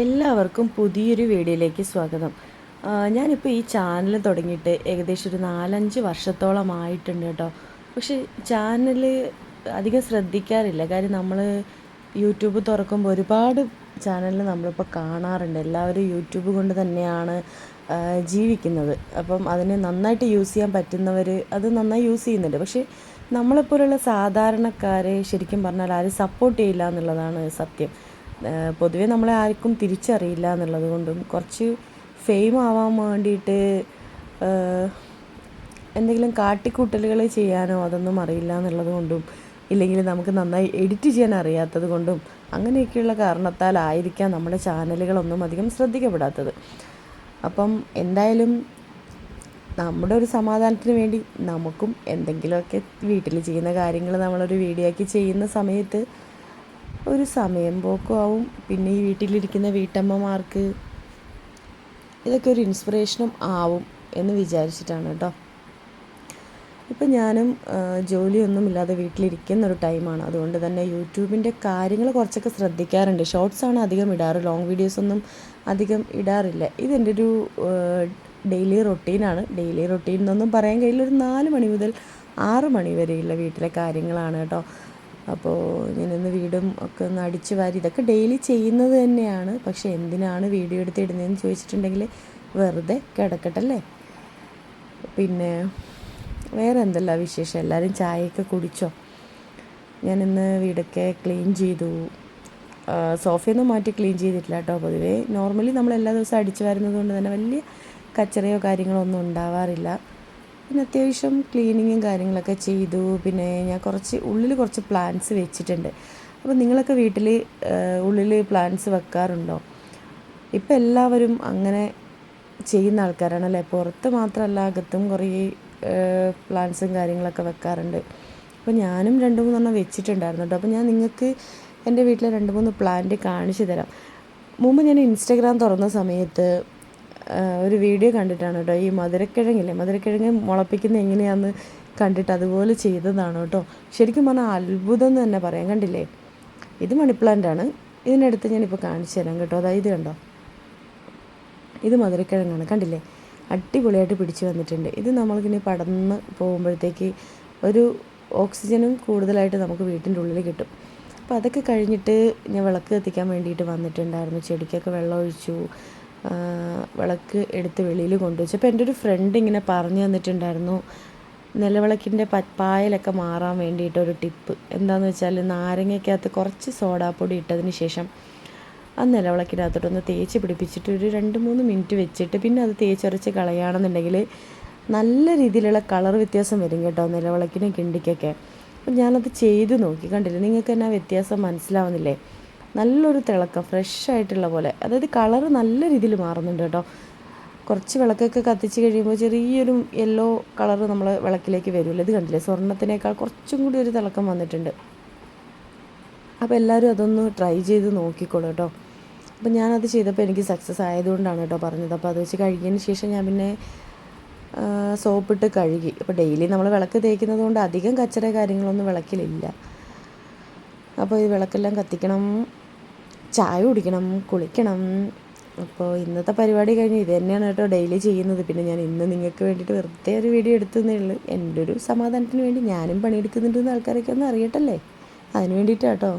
എല്ലാവർക്കും പുതിയൊരു വീഡിയോയിലേക്ക് സ്വാഗതം. ഞാനിപ്പോൾ ഈ ചാനൽ തുടങ്ങിയിട്ട് ഏകദേശം ഒരു നാലഞ്ച് വർഷത്തോളമായിട്ടുണ്ട് കേട്ടോ. പക്ഷേ ചാനൽ അധികം ശ്രദ്ധിക്കാറില്ല. കാര്യം നമ്മൾ യൂട്യൂബ് തുറക്കുമ്പോൾ ഒരുപാട് ചാനലിൽ നമ്മളിപ്പോൾ കാണാറുണ്ട്. എല്ലാവരും യൂട്യൂബ് കൊണ്ട് തന്നെയാണ് ജീവിക്കുന്നത്. അപ്പം അതിനെ നന്നായിട്ട് യൂസ് ചെയ്യാൻ പറ്റുന്നവർ അത് നന്നായി യൂസ് ചെയ്യുന്നുണ്ട്. പക്ഷേ നമ്മളെപ്പോലുള്ള സാധാരണക്കാരെ ശരിക്കും പറഞ്ഞാൽ ആരും സപ്പോർട്ട് ചെയ്യില്ല എന്നുള്ളതാണ് സത്യം. പൊതുവെ നമ്മളെ ആർക്കും തിരിച്ചറിയില്ല എന്നുള്ളത് കൊണ്ടും കുറച്ച് ഫെയിം ആവാൻ വേണ്ടിയിട്ട് എന്തെങ്കിലും കാട്ടിക്കൂട്ടലുകൾ ചെയ്യാനോ അതൊന്നും അറിയില്ല എന്നുള്ളത് കൊണ്ടും ഇല്ലെങ്കിൽ നമുക്ക് നന്നായി എഡിറ്റ് ചെയ്യാൻ അറിയാത്തത് കൊണ്ടും അങ്ങനെയൊക്കെയുള്ള കാരണത്താലായിരിക്കാം നമ്മുടെ ചാനലുകളൊന്നും അധികം ശ്രദ്ധിക്കപ്പെടാത്തത്. അപ്പം എന്തായാലും നമ്മുടെ ഒരു സമാധാനത്തിന് വേണ്ടി നമുക്കും എന്തെങ്കിലുമൊക്കെ വീട്ടിൽ ചെയ്യുന്ന കാര്യങ്ങൾ നമ്മളൊരു വീഡിയോ ആക്കി ചെയ്യുന്ന സമയത്ത് ഒരു സമയം പോക്കും ആവും പിന്നെ ഈ വീട്ടിലിരിക്കുന്ന വീട്ടമ്മമാർക്ക് ഇതൊക്കെ ഒരു ഇൻസ്പിറേഷനും ആവും എന്ന് വിചാരിച്ചിട്ടാണ് കേട്ടോ. ഇപ്പം ഞാനും ജോലിയൊന്നും ജോലിയൊന്നുമില്ലാതെ വീട്ടിലിരിക്കുന്ന ഒരു ടൈമാണ് അതുകൊണ്ട് തന്നെ യൂട്യൂബിന്റെ കാര്യങ്ങൾ കുറച്ചൊക്കെ ശ്രദ്ധിക്കാറുണ്ട്. ഷോർട്സാണ് അധികം ഇടാറ്. ലോങ് വീഡിയോസൊന്നും അധികം ഇടാറില്ല. ഇതെന്റെ ഒരു ഡെയിലി റൊട്ടീനാണ് ഡെയിലി റൊട്ടീൻ എന്നൊന്നും പറയാൻ കഴിയില്ല. ഒരു നാല് മണി മുതൽ ആറ് മണി വരെയുള്ള വീട്ടിലെ കാര്യങ്ങളാണ് കേട്ടോ. അപ്പോൾ ഞാനിന്ന് വീടും ഒക്കെ ഒന്ന് അടിച്ചു വാരി. ഇതൊക്കെ ഡെയിലി ചെയ്യുന്നത് തന്നെയാണ്. പക്ഷേ എന്തിനാണ് വീഡിയോ എടുത്ത് ഇടുന്നതെന്ന് ചോദിച്ചിട്ടുണ്ടെങ്കിൽ വെറുതെ കിടക്കട്ടല്ലേ? പിന്നെ വേറെ എന്തല്ല വിശേഷം? എല്ലാവരും ചായയൊക്കെ കുടിച്ചോ? ഞാനിന്ന് വീടൊക്കെ ക്ലീൻ ചെയ്തു. സോഫയൊന്നും മാറ്റി ക്ലീൻ ചെയ്തിട്ടില്ല കേട്ടോ. പൊതുവേ നോർമലി നമ്മൾ എല്ലാ ദിവസവും അടിച്ചു വരുന്നത് കൊണ്ട് തന്നെ വലിയ കച്ചറയോ കാര്യങ്ങളോ ഒന്നും ഉണ്ടാവാറില്ല. പിന്നെ അത്യാവശ്യം ക്ലീനിങ്ങും കാര്യങ്ങളൊക്കെ ചെയ്തു. പിന്നെ ഞാൻ കുറച്ച് ഉള്ളിൽ കുറച്ച് പ്ലാന്റ്സ് വെച്ചിട്ടുണ്ട്. അപ്പോൾ നിങ്ങളൊക്കെ വീട്ടിൽ ഉള്ളിൽ പ്ലാന്റ്സ് വെക്കാറുണ്ടോ? ഇപ്പം എല്ലാവരും അങ്ങനെ ചെയ്യുന്ന ആൾക്കാരാണല്ലേ? പുറത്ത് മാത്രമല്ല അകത്തും കുറേ പ്ലാന്റ്സും കാര്യങ്ങളൊക്കെ വെക്കാറുണ്ട്. അപ്പോൾ ഞാനും രണ്ട് മൂന്നെണ്ണം വെച്ചിട്ടുണ്ടായിരുന്നു കേട്ടോ. അപ്പോൾ ഞാൻ നിങ്ങൾക്ക് എന്റെ വീട്ടിലെ രണ്ട് മൂന്ന് പ്ലാന്റ് കാണിച്ചു തരാം. മുമ്പ് ഞാൻ ഇൻസ്റ്റഗ്രാം തുറന്ന സമയത്ത് ഒരു വീഡിയോ കണ്ടിട്ടാണ് കേട്ടോ. ഈ മധുരക്കിഴങ്ങില്ലേ? മധുരക്കിഴങ്ങ് മുളപ്പിക്കുന്ന എങ്ങനെയാണെന്ന് കണ്ടിട്ട് അതുപോലെ ചെയ്തതാണ് കേട്ടോ. ശരിക്കും പറഞ്ഞാൽ അത്ഭുതം എന്ന് തന്നെ പറയാം. കണ്ടില്ലേ? ഇത് മണിപ്ലാന്റാണ് ഇതിനടുത്ത് ഞാനിപ്പോൾ കാണിച്ചു തരാം കേട്ടോ. അതായത് ഇത് കണ്ടോ? ഇത് മധുരക്കിഴങ്ങാണ്. കണ്ടില്ലേ? അടിപൊളിയായിട്ട് പിടിച്ചു വന്നിട്ടുണ്ട്. ഇത് നമ്മൾക്കിനി പടന്ന് പോകുമ്പോഴത്തേക്ക് ഒരു ഓക്സിജനും കൂടുതലായിട്ട് നമുക്ക് വീട്ടിന്റെ ഉള്ളിൽ കിട്ടും. അപ്പോൾ അതൊക്കെ കഴിഞ്ഞിട്ട് ഞാൻ വിളക്ക് കത്തിക്കാൻ വേണ്ടിയിട്ട് വന്നിട്ടുണ്ടായിരുന്നു. ചെടിക്കൊക്കെ വെള്ളം ഒഴിച്ചു. വിളക്ക് എടുത്ത് വെളിയിൽ കൊണ്ടുവച്ചു. അപ്പോൾ എന്റെ ഒരു ഫ്രണ്ട് ഇങ്ങനെ പറഞ്ഞു തന്നിട്ടുണ്ടായിരുന്നു നിലവിളക്കിന്റെ പായലൊക്കെ മാറാൻ വേണ്ടിയിട്ട് ഒരു ടിപ്പ് എന്താണെന്ന് വെച്ചാൽ നാരങ്ങയ്ക്കകത്ത് കുറച്ച് സോഡാപ്പൊടി ഇട്ടതിന് ശേഷം ആ നിലവിളക്കിനകത്തോട്ടൊന്ന് തേച്ച് പിടിപ്പിച്ചിട്ട് ഒരു രണ്ട് മൂന്ന് മിനിറ്റ് വെച്ചിട്ട് പിന്നെ അത് തേച്ചൊരച്ച് കളയുകയാണെന്നുണ്ടെങ്കിൽ നല്ല രീതിയിലുള്ള കളർ വ്യത്യാസം വരും കേട്ടോ നിലവിളക്കിനും കിണ്ടിക്കൊക്കെ. അപ്പം ഞാനത് ചെയ്ത് നോക്കി. കണ്ടില്ല? നിങ്ങൾക്ക് തന്നെ ആ വ്യത്യാസം മനസ്സിലാവുന്നില്ലേ? നല്ലൊരു തിളക്കം ഫ്രഷ് ആയിട്ടുള്ള പോലെ. അതായത് കളർ നല്ല രീതിയിൽ മാറുന്നുണ്ട് കേട്ടോ. കുറച്ച് വിളക്കൊക്കെ കത്തിച്ച് കഴിയുമ്പോൾ ചെറിയൊരു യെല്ലോ കളർ നമ്മൾ വിളക്കിലേക്ക് വരുമല്ലോ. ഇത് കണ്ടില്ലേ? സ്വർണത്തിനേക്കാൾ കുറച്ചും കൂടി ഒരു തിളക്കം വന്നിട്ടുണ്ട്. അപ്പോൾ എല്ലാവരും അതൊന്ന് ട്രൈ ചെയ്ത് നോക്കിക്കോളൂ കേട്ടോ. അപ്പോൾ ഞാനത് ചെയ്തപ്പോൾ എനിക്ക് സക്സസ് ആയതുകൊണ്ടാണ് കേട്ടോ പറഞ്ഞത്. അപ്പോൾ അത് വെച്ച് കഴുകിയതിന് ശേഷം ഞാൻ പിന്നെ സോപ്പിട്ട് കഴുകി. അപ്പോൾ ഡെയിലി നമ്മൾ വിളക്ക് തേക്കുന്നത് കൊണ്ട് അധികം കച്ചറ കാര്യങ്ങളൊന്നും വിളക്കിലില്ല. അപ്പോൾ ഈ വിളക്കെല്ലാം കത്തിക്കണം ചായ കുടിക്കണം കുളിക്കണം. അപ്പോൾ ഇന്നത്തെ പരിപാടി കഴിഞ്ഞ് ഇത് തന്നെയാണ് കേട്ടോ ഡെയിലി ചെയ്യുന്നത്. പിന്നെ ഞാൻ ഇന്ന് നിങ്ങൾക്ക് വേണ്ടിയിട്ട് വെറുതെ ഒരു വീഡിയോ എടുത്തതേ ഉള്ളൂ. എന്റെ ഒരു സമാധാനത്തിന് വേണ്ടി ഞാനും പണിയെടുക്കുന്നുണ്ടെന്ന് ആൾക്കാരൊക്കെ ഒന്ന് അറിയട്ടല്ലേ? അതിന് വേണ്ടിയിട്ടാട്ടോ.